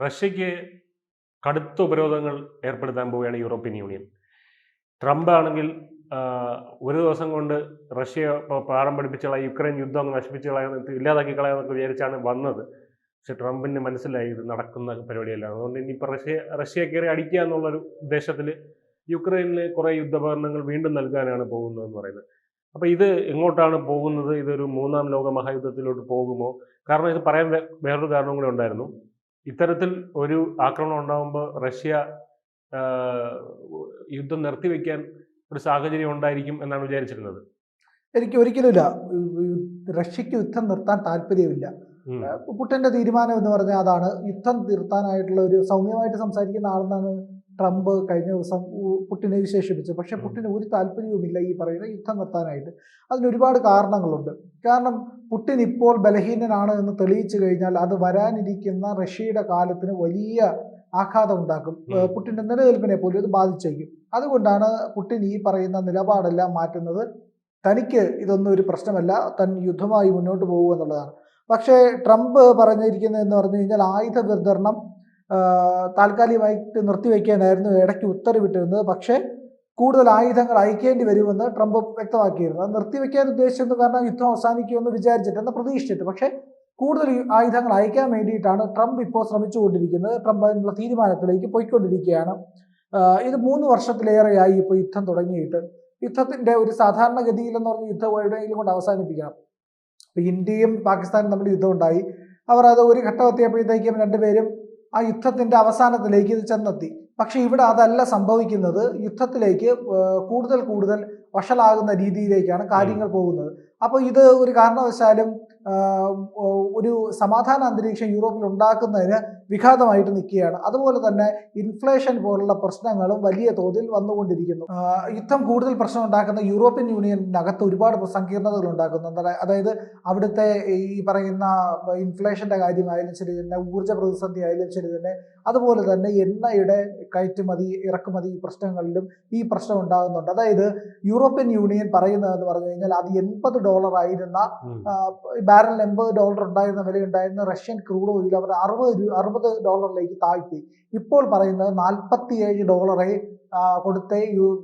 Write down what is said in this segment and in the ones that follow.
റഷ്യയ്ക്ക് കടുത്ത ഉപരോധങ്ങൾ ഏർപ്പെടുത്താൻ പോവുകയാണ് യൂറോപ്യൻ യൂണിയൻ. ട്രംപ് ആണെങ്കിൽ ഒരു ദിവസം കൊണ്ട് റഷ്യ പാഠം പഠിപ്പിച്ച് യുക്രൈൻ യുദ്ധം അങ്ങ് നശിപ്പിച്ച് ഇല്ലാതാക്കി കളയാന്നൊക്കെ വിചാരിച്ചാണ് വന്നത്. പക്ഷെ ട്രംപിന് മനസ്സിലായി ഇത് നടക്കുന്ന പരിപാടിയല്ല. അതുകൊണ്ട് ഇനിയിപ്പോൾ റഷ്യ റഷ്യ കയറി അടിക്കുക എന്നുള്ളൊരു ഉദ്ദേശത്തിൽ യുക്രൈനിൽ കുറേ യുദ്ധോപകരണങ്ങൾ വീണ്ടും നൽകാനാണ് പോകുന്നതെന്ന് പറയുന്നത്. അപ്പോൾ ഇത് എങ്ങോട്ടാണ് പോകുന്നത്? ഇതൊരു മൂന്നാം ലോക മഹായുദ്ധത്തിലോട്ട് പോകുമോ? കാരണം ഇത് പറയാൻ വേറൊരു കാരണം കൂടെ ഉണ്ടായിരുന്നു. ഇത്തരത്തിൽ ഒരു ആക്രമണം ഉണ്ടാകുമ്പോൾ റഷ്യ യുദ്ധം നിർത്തിവെക്കാൻ ഒരു സാഹചര്യം ഉണ്ടായിരിക്കും എന്നാണ് വിചാരിച്ചിരുന്നത്. എനിക്ക് ഒരിക്കലുമില്ല റഷ്യക്ക് യുദ്ധം നിർത്താൻ താല്പര്യമില്ല. പുട്ടന്റെ തീരുമാനം എന്ന് പറഞ്ഞാൽ അതാണ്. യുദ്ധം തീർത്താനായിട്ടുള്ള ഒരു സൗമ്യമായിട്ട് സംസാരിക്കുന്ന ആളെന്നാണ് ട്രംപ് കഴിഞ്ഞ ദിവസം പുട്ടിനെ വിശേഷിപ്പിച്ചത്. പക്ഷെ പുട്ടിന് ഒരു താല്പര്യവുമില്ല ഈ പറയുന്ന യുദ്ധം നിർത്താനായിട്ട്. അതിന് ഒരുപാട് കാരണങ്ങളുണ്ട്. കാരണം പുട്ടിൻ ഇപ്പോൾ ബലഹീനനാണ് എന്ന് തെളിയിച്ചു കഴിഞ്ഞാൽ അത് വരാനിരിക്കുന്ന റഷ്യയുടെ കാലത്തിന് വലിയ ആഘാതം ഉണ്ടാക്കും. പുട്ടിന്റെ നിലനിൽപ്പിനെ പോലും ഇത് ബാധിച്ചേക്കും. അതുകൊണ്ടാണ് പുട്ടിൻ ഈ പറയുന്ന നിലപാടെല്ലാം മാറ്റുന്നത്. തനിക്ക് ഇതൊന്നും ഒരു പ്രശ്നമല്ല. തൻ യുദ്ധമായി മുന്നോട്ട് പോകുക എന്നുള്ളതാണ്. പക്ഷേ ട്രംപ് പറഞ്ഞിരിക്കുന്നത് എന്ന് പറഞ്ഞു കഴിഞ്ഞാൽ ആയുധ വിതരണം താൽക്കാലികമായിട്ട് നിർത്തിവെക്കാനായിരുന്നു ഇടയ്ക്ക് ഉത്തരവിട്ടിരുന്നത്. പക്ഷേ കൂടുതൽ ആയുധങ്ങൾ അയക്കേണ്ടി വരുമെന്ന് ട്രംപ് വ്യക്തമാക്കിയിരുന്നു. അത് നിർത്തിവെക്കാൻ ഉദ്ദേശിച്ചത് കാരണം യുദ്ധം അവസാനിക്കുമെന്ന് വിചാരിച്ചിട്ട് എന്ന് പ്രതീക്ഷിച്ചിട്ട്. പക്ഷേ കൂടുതൽ ആയുധങ്ങൾ അയക്കാൻ വേണ്ടിയിട്ടാണ് ട്രംപ് ഇപ്പോൾ ശ്രമിച്ചുകൊണ്ടിരിക്കുന്നത്. ട്രംപ് അതിനുള്ള തീരുമാനത്തിലേക്ക് പോയിക്കൊണ്ടിരിക്കുകയാണ്. ഇത് മൂന്ന് വർഷത്തിലേറെയായി ഇപ്പോൾ യുദ്ധം തുടങ്ങിയിട്ട്. യുദ്ധത്തിന്റെ ഒരു സാധാരണഗതിയിലെന്ന് പറഞ്ഞ യുദ്ധം എവിടെയെങ്കിലും കൊണ്ട് അവസാനിപ്പിക്കണം. ഇപ്പൊ ഇന്ത്യയും പാകിസ്ഥാനും തമ്മിൽ യുദ്ധം ഉണ്ടായി. അവർ അത് ഒരു ഘട്ടം എത്തിയപ്പോഴത്തേക്കും രണ്ടുപേരും ആ യുദ്ധത്തിന്റെ അവസാനത്തിലേക്ക് ഇത് ചെന്നെത്തി. പക്ഷെ ഇവിടെ അതല്ല സംഭവിക്കുന്നത്. യുദ്ധത്തിലേക്ക് കൂടുതൽ കൂടുതൽ വഷളാകുന്ന രീതിയിലേക്കാണ് കാര്യങ്ങൾ പോകുന്നത്. അപ്പോൾ ഇത് ഒരു കാരണവശാലും ഒരു സമാധാന അന്തരീക്ഷം യൂറോപ്പിൽ ഉണ്ടാക്കുന്നതിന് വിഘാതമായിട്ട് നിൽക്കുകയാണ്. അതുപോലെ തന്നെ ഇൻഫ്ലേഷൻ പോലുള്ള പ്രശ്നങ്ങളും വലിയ തോതിൽ വന്നുകൊണ്ടിരിക്കുന്നു. യുദ്ധം കൂടുതൽ പ്രശ്നം ഉണ്ടാക്കുന്ന യൂറോപ്യൻ യൂണിയനകത്ത് ഒരുപാട് സങ്കീർണതകൾ ഉണ്ടാക്കുന്നുണ്ട് അതായത് അവിടുത്തെ ഈ പറയുന്ന ഇൻഫ്ലേഷന്റെ കാര്യമായാലും ശരി തന്നെ ഊർജ പ്രതിസന്ധി ആയാലും ശരി തന്നെ അതുപോലെ തന്നെ എണ്ണയുടെ കയറ്റുമതി ഇറക്കുമതി പ്രശ്നങ്ങളിലും ഈ പ്രശ്നം ഉണ്ടാകുന്നുണ്ട്. അതായത് യൂറോപ്യൻ യൂണിയൻ പറയുന്നതെന്ന് പറഞ്ഞു കഴിഞ്ഞാൽ അത് എൺപത് ഡോളർ ആയിരുന്ന ബാരൽ എൺപത് ഡോളർ ഉണ്ടായിരുന്ന വിലയുണ്ടായിരുന്ന റഷ്യൻ ക്രൂഡ് ഓയിൽ അവർ അറുപത് രൂ- അറുപത് ഡോളറിലേക്ക് താഴ്ത്തി. ഇപ്പോൾ പറയുന്നത് നാൽപ്പത്തിയേഴ് ഡോളറെ കൊടുത്തേ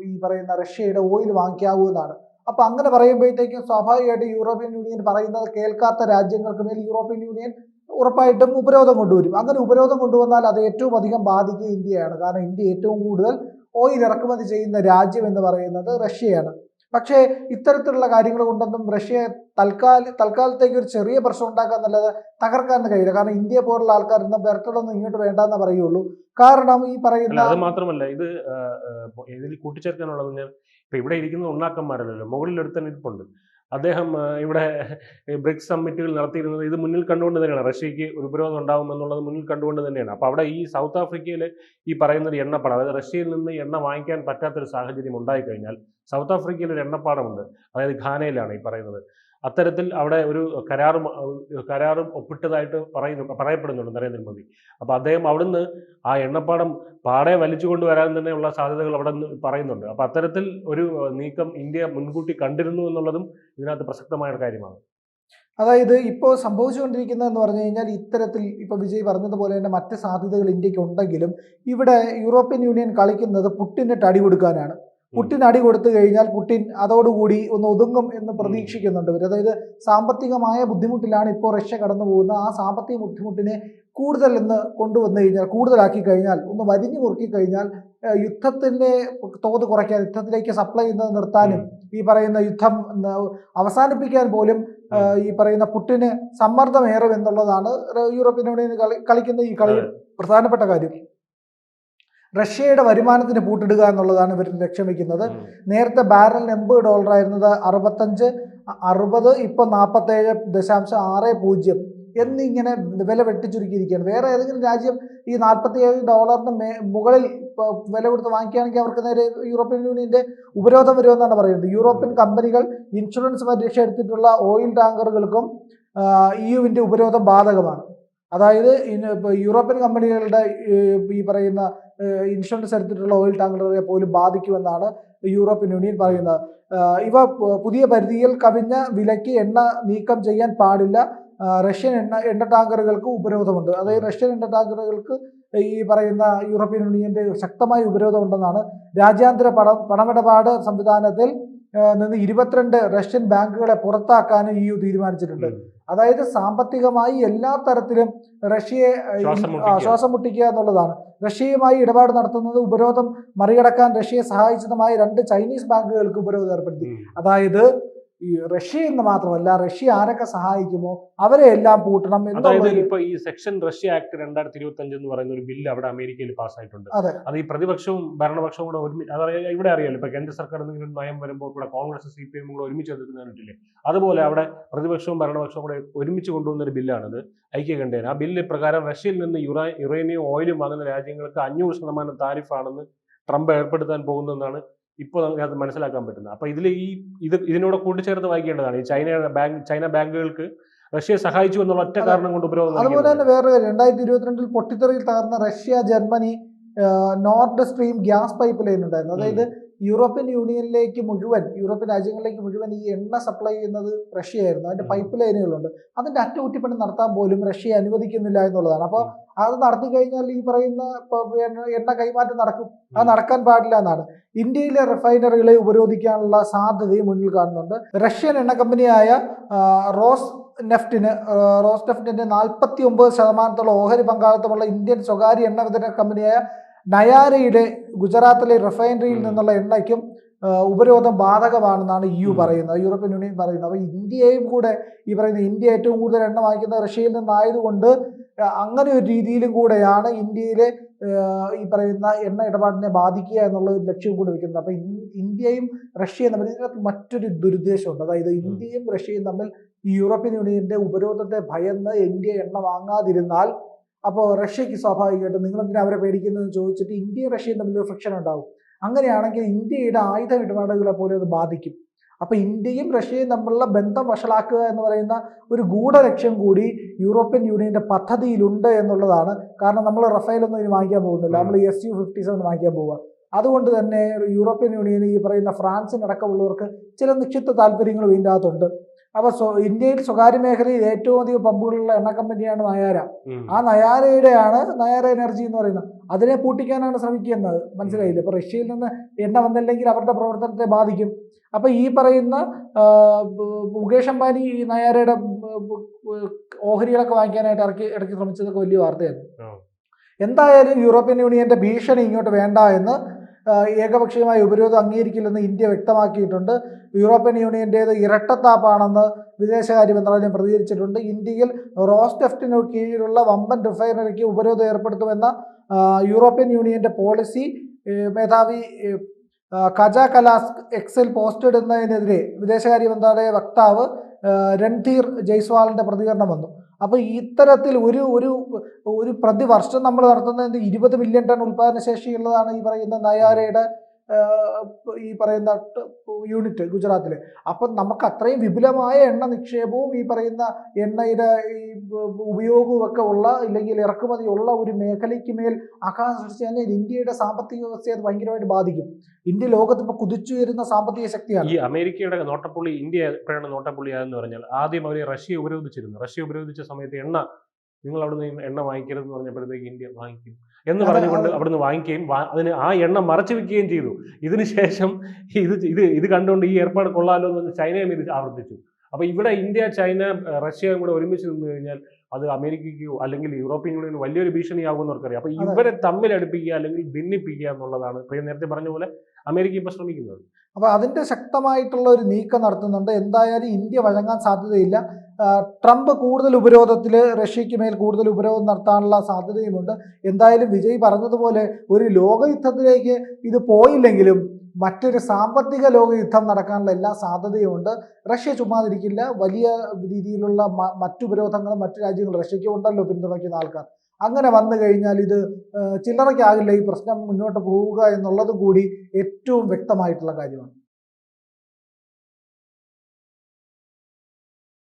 ഈ പറയുന്ന റഷ്യയുടെ ഓയിൽ വാങ്ങിക്കാവൂ എന്നാണ്. അപ്പൊ അങ്ങനെ പറയുമ്പോഴത്തേക്കും സ്വാഭാവികമായിട്ട് യൂറോപ്യൻ യൂണിയൻ പറയുന്നത് കേൾക്കാത്ത രാജ്യങ്ങൾക്ക് മേൽ യൂറോപ്യൻ യൂണിയൻ ഉറപ്പായിട്ടും ഉപരോധം കൊണ്ടുവരും. അങ്ങനെ ഉപരോധം കൊണ്ടുവന്നാൽ അത് ഏറ്റവും അധികം ബാധിക്കുക ഇന്ത്യയാണ്. കാരണം ഇന്ത്യ ഏറ്റവും കൂടുതൽ ഓയിൽ ഇറക്കുമതി ചെയ്യുന്ന രാജ്യം എന്ന് പറയുന്നത് റഷ്യയാണ്. പക്ഷേ ഇത്തരത്തിലുള്ള കാര്യങ്ങൾ കൊണ്ടൊന്നും റഷ്യ തൽക്കാല തൽക്കാലത്തേക്ക് ഒരു ചെറിയ പ്രശ്നം ഉണ്ടാക്കുക എന്നുള്ളത് തകർക്കാൻ കഴിയില്ല. കാരണം ഇന്ത്യ പോലുള്ള ആൾക്കാർ ഇന്ന് ബെർട്ടഡൊന്നും ഇങ്ങോട്ട് വേണ്ടെന്ന് പറയുള്ളൂ. കാരണം ഈ പറയുന്ന അത് മാത്രമല്ല ഇത് ഇതിൽ കൂട്ടിച്ചേർക്കാനുള്ളത് ഇപ്പൊ ഇവിടെ ഇരിക്കുന്ന ഉണ്ണാക്കന്മാരല്ലല്ലോ ഒരുത്തൻ ഇരിപ്പുണ്ട്. അദ്ദേഹം ഇവിടെ ബ്രിക്സ് സമ്മിറ്റുകൾ നടത്തിയിരുന്നത് ഇത് മുന്നിൽ കണ്ടുകൊണ്ട് തന്നെയാണ്. റഷ്യക്ക് ഒരു ഉപരോധം ഉണ്ടാവും എന്നുള്ളത് മുന്നിൽ കണ്ടുകൊണ്ട് തന്നെയാണ്. അപ്പോൾ അവിടെ ഈ സൗത്ത് ആഫ്രിക്കയിൽ ഈ പറയുന്ന ഒരു എണ്ണപ്പാടം അതായത് റഷ്യയിൽ നിന്ന് എണ്ണ വാങ്ങിക്കാൻ പറ്റാത്തൊരു സാഹചര്യം ഉണ്ടായിക്കഴിഞ്ഞാൽ സൗത്ത് ആഫ്രിക്കയിൽ ഒരു എണ്ണപ്പാടമുണ്ട്. അതായത് ഖാനയിലാണ് ഈ പറയുന്നത്. അത്തരത്തിൽ അവിടെ ഒരു കരാറും കരാറും ഒപ്പിട്ടതായിട്ട് പറയുന്നു പറയപ്പെടുന്നുണ്ട് നരേന്ദ്രമോദി. അപ്പോൾ അദ്ദേഹം അവിടുന്ന് ആ എണ്ണപ്പാടം പാടെ വലിച്ചു കൊണ്ടുവരാൻ തന്നെയുള്ള സാധ്യതകൾ അവിടെ നിന്ന് പറയുന്നുണ്ട്. അപ്പോൾ അത്തരത്തിൽ ഒരു നീക്കം ഇന്ത്യ മുൻകൂട്ടി കണ്ടിരുന്നു എന്നുള്ളതും ഇതിനകത്ത് പ്രസക്തമായ കാര്യമാണ്. അതായത് ഇപ്പോൾ സംഭവിച്ചുകൊണ്ടിരിക്കുന്നത് എന്ന് പറഞ്ഞു കഴിഞ്ഞാൽ ഇത്തരത്തിൽ ഇപ്പോൾ വിജയ് പറഞ്ഞതുപോലെ തന്നെ മറ്റ് സാധ്യതകൾ ഇന്ത്യയ്ക്ക് ഉണ്ടെങ്കിലും ഇവിടെ യൂറോപ്യൻ യൂണിയൻ കളിക്കുന്നത് പുട്ടിന് തടി കൊടുക്കാനാണ്. പുട്ടിൻ അടി കൊടുത്തു കഴിഞ്ഞാൽ പുട്ടിൻ അതോടുകൂടി ഒന്ന് ഒതുങ്ങും എന്ന് പ്രതീക്ഷിക്കുന്നുണ്ട് ഇവർ അതായത് സാമ്പത്തികമായ ബുദ്ധിമുട്ടിലാണ് ഇപ്പോൾ റഷ്യ കടന്നു പോകുന്നത്. ആ സാമ്പത്തിക ബുദ്ധിമുട്ടിനെ കൂടുതൽ എന്ന് കൊണ്ടുവന്നു കഴിഞ്ഞാൽ കൂടുതലാക്കി കഴിഞ്ഞാൽ ഒന്ന് വരിഞ്ഞു മുറുക്കി കഴിഞ്ഞാൽ യുദ്ധത്തിന്റെ തോത് കുറയ്ക്കാൻ യുദ്ധത്തിലേക്ക് സപ്ലൈ ചെയ്യുന്നത് നിർത്താനും ഈ പറയുന്ന യുദ്ധം അവസാനിപ്പിക്കാൻ പോലും ഈ പറയുന്ന പുട്ടിന് സമ്മർദ്ദമേറും എന്നുള്ളതാണ് യൂറോപ്യൻ യൂണിയൻ കളി കളിക്കുന്ന ഈ കളി പ്രധാനപ്പെട്ട കാര്യം. റഷ്യയുടെ വരുമാനത്തിന് പൂട്ടിടുക എന്നുള്ളതാണ് ഇവർ ലക്ഷ്യം വെക്കുന്നത്. നേരത്തെ ബാരലിന് എൺപത് ഡോളർ ആയിരുന്നത് അറുപത്തഞ്ച് അറുപത് ഇപ്പൊ നാൽപ്പത്തേഴ് ദശാംശം ആറ് പൂജ്യം എന്നിങ്ങനെ വില വെട്ടിച്ചുരുക്കിയിരിക്കുകയാണ്. വേറെ ഏതെങ്കിലും രാജ്യം ഈ നാൽപ്പത്തിയേഴ് ഡോളറിന് മേ മുകളിൽ വില കൊടുത്ത് വാങ്ങിക്കുകയാണെങ്കിൽ അവർക്ക് നേരെ യൂറോപ്യൻ യൂണിയന്റെ ഉപരോധം വരുമെന്നാണ് പറയുന്നത്. യൂറോപ്യൻ കമ്പനികൾ ഇൻഷുറൻസ് പരീക്ഷ എടുത്തിട്ടുള്ള ഓയിൽ ടാങ്കറുകൾക്കും ഇ യുവിന്റെ ഉപരോധം ബാധകമാണ്. അതായത് യൂറോപ്യൻ കമ്പനികളുടെ ഈ പറയുന്ന ഇൻഷുറൻസ് എടുത്തിട്ടുള്ള ഓയിൽ ടാങ്കറുകളെ പോലും ബാധിക്കുമെന്നാണ് യൂറോപ്യൻ യൂണിയൻ പറയുന്നത്. ഇവ പുതിയ പരിധിയിൽ കവിഞ്ഞ വിലയ്ക്ക് എണ്ണ നീക്കം ചെയ്യാൻ പാടില്ല. റഷ്യൻ എണ്ണ എണ്ണ ടാങ്കറുകൾക്ക് ഉപരോധമുണ്ട്. അതായത് റഷ്യൻ എണ്ണ ടാങ്കറുകൾക്ക് ഈ പറയുന്ന യൂറോപ്യൻ യൂണിയന്റെ ശക്തമായ ഉപരോധമുണ്ടെന്നാണ് രാജ്യാന്തര പണ പണമിടപാട് സംവിധാനത്തിൽ നിന്ന് ഇരുപത്തിരണ്ട് റഷ്യൻ ബാങ്കുകളെ പുറത്താക്കാനും ഇ യു തീരുമാനിച്ചിട്ടുണ്ട്. അതായത് സാമ്പത്തികമായി എല്ലാ തരത്തിലും റഷ്യയെ ശ്വാസം മുട്ടിക്കുക. എന്നുള്ളതാണ്. റഷ്യയുമായി ഇടപാട് നടത്തുന്നത് ഉപരോധം മറികടക്കാൻ റഷ്യയെ സഹായിച്ചതുമായ രണ്ട് ചൈനീസ് ബാങ്കുകൾക്ക് ഉപരോധം ഏർപ്പെടുത്തി. അതായത് ഈ റഷ്യ എന്ന് മാത്രമല്ല റഷ്യ ആരൊക്കെ സഹായിക്കുമോ അവരെ എല്ലാം പൂട്ടണം അതായത് ഇപ്പൊ ഈ സെക്ഷൻ റഷ്യ ആക്ട് രണ്ടായിരത്തി ഇരുപത്തി അഞ്ച് എന്ന് പറയുന്ന ഒരു ബില്ല് അവിടെ അമേരിക്കയിൽ പാസ്സായിട്ടുണ്ട്. അതെ. അത് ഈ പ്രതിപക്ഷവും ഭരണപക്ഷവും കൂടെ ഒരുമിച്ച് അതായത് ഇവിടെ അറിയാലോ ഇപ്പൊ കേന്ദ്ര സർക്കാർ എന്തെങ്കിലും നയം വരുമ്പോൾ ഇവിടെ കോൺഗ്രസ് സി പി എം കൂടെ ഒരുമിച്ച് എതിർക്കുന്നതിനിട്ടില്ലേ അതുപോലെ അവിടെ പ്രതിപക്ഷവും ഭരണപക്ഷവും കൂടെ ഒരുമിച്ച് കൊണ്ടുവന്ന ഒരു ബില്ലാണിത് ഐക്യകണ്ഠേന. ആ ബില്ല് പ്രകാരം റഷ്യയിൽ നിന്ന് യുറാ യുറേനിയം ഓയിലും വാങ്ങുന്ന രാജ്യങ്ങൾക്ക് അഞ്ഞൂറ് ശതമാനം താരിഫാണെന്ന് ട്രംപ് ഏർപ്പെടുത്താൻ പോകുന്നതെന്നാണ് ഇപ്പോൾ നമുക്ക് അത് മനസ്സിലാക്കാൻ പറ്റുന്നത്. അപ്പോൾ ഇതിൽ ഈ ഇത് ഇതിനോട് കൂട്ടിച്ചേർത്ത് വായിക്കേണ്ടതാണ്. ഈ ചൈന ബാങ്ക് ചൈന ബാങ്കുകൾക്ക് റഷ്യയെ സഹായിച്ചു എന്നുള്ള ഒറ്റ കാരണം കൊണ്ട് ഉപരോധം അതുപോലെ തന്നെ വേറെ കാര്യം. രണ്ടായിരത്തി ഇരുപത്തിരണ്ടിൽ പൊട്ടിത്തെറിയിൽ തകർന്ന Russia Germany Nord stream gas pipeline ഉണ്ടായിരുന്നു. അതായത് യൂറോപ്യൻ യൂണിയനിലേക്ക് മുഴുവൻ യൂറോപ്യൻ രാജ്യങ്ങളിലേക്ക് മുഴുവൻ ഈ എണ്ണ സപ്ലൈ ചെയ്യുന്നത് റഷ്യയായിരുന്നു. അതിന്റെ അതിന്റെ പൈപ്പ് ലൈനുകളുണ്ട് അതിന്റെ അറ്റകുറ്റിപ്പണി നടത്താൻ പോലും റഷ്യ അനുവദിക്കുന്നില്ല എന്നുള്ളതാണ്. അപ്പോൾ അത് നടത്തി കഴിഞ്ഞാൽ ഈ പറയുന്ന എണ്ണ- കൈമാറ്റം നടക്കും. അത് നടക്കാൻ പാടില്ല എന്നാണ്. ഇന്ത്യയിലെ റിഫൈനറികളെ ഉപരോധിക്കാനുള്ള സാധ്യതയും മുന്നിൽ കാണുന്നുണ്ട്. റഷ്യൻ എണ്ണ കമ്പനിയായ റോസ് നെഫ്റ്റിന് റോസ് നെഫ്റ്റിന്റെ നാൽപ്പത്തി ഒമ്പത് ശതമാനത്തോളം ഓഹരി പങ്കാളിത്തമുള്ള ഇന്ത്യൻ സ്വകാര്യ എണ്ണ വിതരണ കമ്പനിയായ നയാരയുടെ ഗുജറാത്തിലെ റിഫൈനറിയിൽ നിന്നുള്ള എണ്ണയ്ക്കും ഉപരോധം ബാധകമാണെന്നാണ് യു. പറയുന്നത് യൂറോപ്യൻ യൂണിയൻ പറയുന്നത്. അപ്പോൾ ഇന്ത്യയും കൂടെ ഈ പറയുന്ന ഇന്ത്യ ഏറ്റവും കൂടുതൽ എണ്ണ വാങ്ങിക്കുന്ന റഷ്യയിൽ നിന്നായതുകൊണ്ട് അങ്ങനെ ഒരു രീതിയിലും കൂടെയാണ് ഇന്ത്യയിലെ ഈ പറയുന്ന എണ്ണ ഇടപാടിനെ ബാധിക്കുക എന്നുള്ള ഒരു ലക്ഷ്യം കൂടി വെക്കുന്നത്. അപ്പോൾ ഇന്ത്യയും റഷ്യയും തമ്മിൽ ഇതിനകത്ത് മറ്റൊരു ദുരുദ്ദേശമുണ്ട്. അതായത് ഇന്ത്യയും റഷ്യയും തമ്മിൽ ഈ യൂറോപ്യൻ യൂണിയന്റെ ഉപരോധത്തെ ഭയന്ന് ഇന്ത്യ എണ്ണ വാങ്ങാതിരുന്നാൽ അപ്പോൾ റഷ്യക്ക് സ്വാഭാവികമായിട്ടും നിങ്ങൾ എന്തിനാ അവരെ പേടിക്കുന്നതെന്ന് ചോദിച്ചിട്ട് ഇന്ത്യയും റഷ്യയും തമ്മിൽ ഒരു ഫ്രിക്ഷൻ ഉണ്ടാവും. അങ്ങനെയാണെങ്കിൽ ഇന്ത്യയുടെ ആയുധ ഇടപാടുകളെ പോലും അത് ബാധിക്കും. അപ്പോൾ ഇന്ത്യയും റഷ്യയും തമ്മിലുള്ള ബന്ധം വഷളാക്കുക എന്ന് പറയുന്ന ഒരു ഗൂഢലക്ഷ്യം കൂടി യൂറോപ്യൻ യൂണിയന്റെ പദ്ധതിയിലുണ്ട് എന്നുള്ളതാണ്. കാരണം നമ്മൾ റഫേൽ ഒന്നും ഇനി വാങ്ങിക്കാൻ പോകുന്നില്ല. നമ്മൾ എസ് യു ഫിഫ്റ്റി സെവൻ വാങ്ങിക്കാൻ പോവുക അതുകൊണ്ട് തന്നെ യൂറോപ്യൻ യൂണിയൻ ഈ പറയുന്ന ഫ്രാൻസിനടക്കമുള്ളവർക്ക് ചില നിക്ഷിപ്ത താല്പര്യങ്ങളും ഇതിന്റെ അകത്തുണ്ട് അപ്പോൾ സ്വ ഇന്ത്യയിൽ സ്വകാര്യ മേഖലയിൽ ഏറ്റവും അധികം പമ്പുകളുള്ള എണ്ണ കമ്പനിയാണ് നയാര. ആ നയാരയുടെയാണ് നയാര എനർജി എന്ന് പറയുന്നത്. അതിനെ പൂട്ടിക്കാനാണ് ശ്രമിക്കുന്നത്. മനസ്സിലായില്ല? ഇപ്പൊ റഷ്യയിൽ നിന്ന് എണ്ണ വന്നില്ലെങ്കിൽ അവരുടെ പ്രവർത്തനത്തെ ബാധിക്കും. അപ്പൊ ഈ പറയുന്ന മുകേഷ് അംബാനി ഈ നയാരയുടെ ഓഹരികളൊക്കെ വാങ്ങിക്കാനായിട്ട് ഇറക്കി ഇടയ്ക്ക് ശ്രമിച്ചതൊക്കെ വലിയ വാർത്തയായിരുന്നു. എന്തായാലും യൂറോപ്യൻ യൂണിയന്റെ ഭീഷണി ഇങ്ങോട്ട് വേണ്ട എന്ന് ഏകപക്ഷീയമായ ഉപരോധം അംഗീകരിക്കില്ലെന്ന് ഇന്ത്യ വ്യക്തമാക്കിയിട്ടുണ്ട്. യൂറോപ്യൻ യൂണിയന്റേത് ഇരട്ടത്താപ്പാണെന്ന് വിദേശകാര്യ മന്ത്രാലയം പ്രതികരിച്ചിട്ടുണ്ട്. ഇന്ത്യയിൽ റോസ്റ്റെഫ്റ്റിന് കീഴിലുള്ള വമ്പൻ റിഫൈനറിക്ക് ഉപരോധം ഏർപ്പെടുത്തുമെന്ന യൂറോപ്യൻ യൂണിയന്റെ പോളിസി മേധാവി കജ കലാസ് എക്സിൽ പോസ്റ്റ് ഇടുന്നതിനെതിരെ വിദേശകാര്യ മന്ത്രാലയ വക്താവ് രൺധീർ ജയ്സ്വാളിന്റെ പ്രതികരണം വന്നു. അപ്പോൾ ഇത്തരത്തിൽ ഒരു ഒരു ഒരു പ്രതിവർഷം നമ്മൾ നടത്തുന്നത് ഇരുപത് മില്യൺ ടൺ ഉൽപ്പാദന ശേഷിയുള്ളതാണ് ഈ പറയുന്ന നയാരയുടെ ഈ പറയുന്ന യൂണിറ്റ് ഗുജറാത്തിൽ അപ്പം നമുക്ക് അത്രയും വിപുലമായ എണ്ണ നിക്ഷേപവും ഈ പറയുന്ന എണ്ണയുടെ ഈ ഉപയോഗവും ഒക്കെ ഉള്ള ഇല്ലെങ്കിൽ ഇറക്കുമതി ഉള്ള ഒരു മേഖലയ്ക്ക് മേൽ ആഘാതം സൃഷ്ടിച്ചു ഇന്ത്യയുടെ സാമ്പത്തിക വ്യവസ്ഥയെ അത് ഭയങ്കരമായിട്ട് ബാധിക്കും. ഇന്ത്യ ലോകത്ത് ഇപ്പോൾ കുതിച്ചുയരുന്ന സാമ്പത്തിക ശക്തിയാണ്. ഈ അമേരിക്കയുടെ നോട്ടപ്പുള്ളി ഇന്ത്യ എപ്പോഴാണ് നോട്ടപ്പുള്ളിയാതെന്ന് പറഞ്ഞാൽ ആദ്യം അവർ റഷ്യ ഉപരോധിച്ചിരുന്നു. റഷ്യ ഉപരോധിച്ച സമയത്ത് എണ്ണ നിങ്ങൾ അവിടെ നിന്ന് എണ്ണ വാങ്ങിക്കരുതെന്ന് പറഞ്ഞപ്പോഴത്തേക്ക് ഇന്ത്യ വാങ്ങിക്കും. എന്ന് പറഞ്ഞുകൊണ്ട്. അവിടുന്ന് വാങ്ങിക്കുകയും അതിന് ആ എണ്ണ മറച്ചു വെക്കുകയും ചെയ്തു. ഇതിനുശേഷം ഇത് ഇത് ഇത് കണ്ടുകൊണ്ട് ഈ ഏർപ്പാട് കൊള്ളാലോ എന്ന് ചൈനയും ഇത് ആവർത്തിച്ചു. അപ്പോൾ ഇവിടെ ഇന്ത്യ ചൈന റഷ്യയും കൂടെ ഒരുമിച്ച് നിന്ന് കഴിഞ്ഞാൽ അത് അമേരിക്കയ്ക്കോ അല്ലെങ്കിൽ യൂറോപ്യൻ യൂണിയന് വലിയൊരു ഭീഷണിയാകുമെന്ന് അവർക്കറിയാം. അപ്പോൾ ഇവരെ തമ്മിൽ അടുപ്പിക്കുക അല്ലെങ്കിൽ ഭിന്നിപ്പിക്കുക എന്നുള്ളതാണ് ഇപ്പൊ നേരത്തെ പറഞ്ഞ പോലെ അമേരിക്ക ഇപ്പൊ ശ്രമിക്കുന്നത്. അപ്പോൾ അതിന്റെ ശക്തമായിട്ടുള്ള ഒരു നീക്കം നടത്തുന്നുണ്ട്. എന്തായാലും ഇന്ത്യ വഴങ്ങാൻ സാധ്യതയില്ല. ട്രംപ് കൂടുതൽ ഉപരോധത്തിൽ റഷ്യയ്ക്ക് മേൽ കൂടുതൽ ഉപരോധം നടത്താനുള്ള സാധ്യതയുമുണ്ട്. എന്തായാലും വിജയ് പറഞ്ഞതുപോലെ ഒരു ലോകയുദ്ധത്തിലേക്ക് ഇത് പോയില്ലെങ്കിലും മറ്റൊരു സാമ്പത്തിക ലോകയുദ്ധം നടക്കാനുള്ള എല്ലാ സാധ്യതയുമുണ്ട്. റഷ്യ ചുമ്മാതിരിക്കില്ല. വലിയ രീതിയിലുള്ള മറ്റുപരോധങ്ങളും മറ്റു രാജ്യങ്ങളും റഷ്യയ്ക്ക് ഉണ്ടല്ലോ പിന്തുണയ്ക്കുന്ന ആൾക്കാർ. അങ്ങനെ വന്നു കഴിഞ്ഞാൽ ഇത് ചില്ലറയ്ക്കാകില്ല. ഈ പ്രശ്നം മുന്നോട്ട് പോവുക എന്നുള്ളതും കൂടി ഏറ്റവും വ്യക്തമായിട്ടുള്ള കാര്യമാണ്.